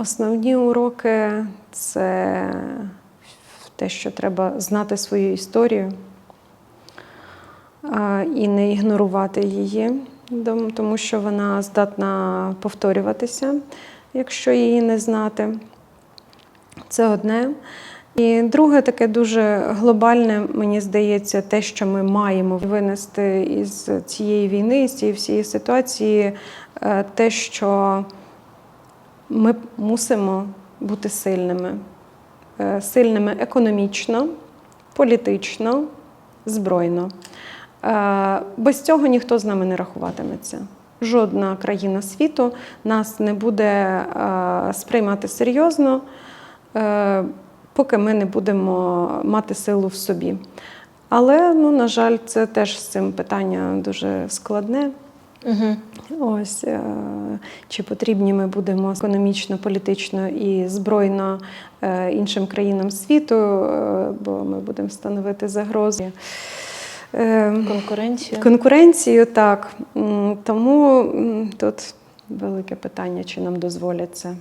Основні уроки це те, що треба знати свою історію і не ігнорувати її, тому що вона здатна повторюватися, якщо її не знати. Це одне. І друге, таке дуже глобальне, мені здається, те, що ми маємо винести із цієї війни, з цієї всієї ситуації, е, те, що ми мусимо бути сильними. Е, Сильними економічно, політично, збройно. Е, Без цього ніхто з нами не рахуватиметься. Жодна країна світу нас не буде е, сприймати серйозно, поки ми не будемо мати силу в собі. Але, ну, на жаль, це теж з цим питання дуже складне. Угу. Ось е, чи потрібні ми будемо економічно, політично і збройно е, іншим країнам світу, е, бо ми будемо становити загрози. Конкуренцію. Конкуренцію, так. Тому тут велике питання, чи нам дозволять це.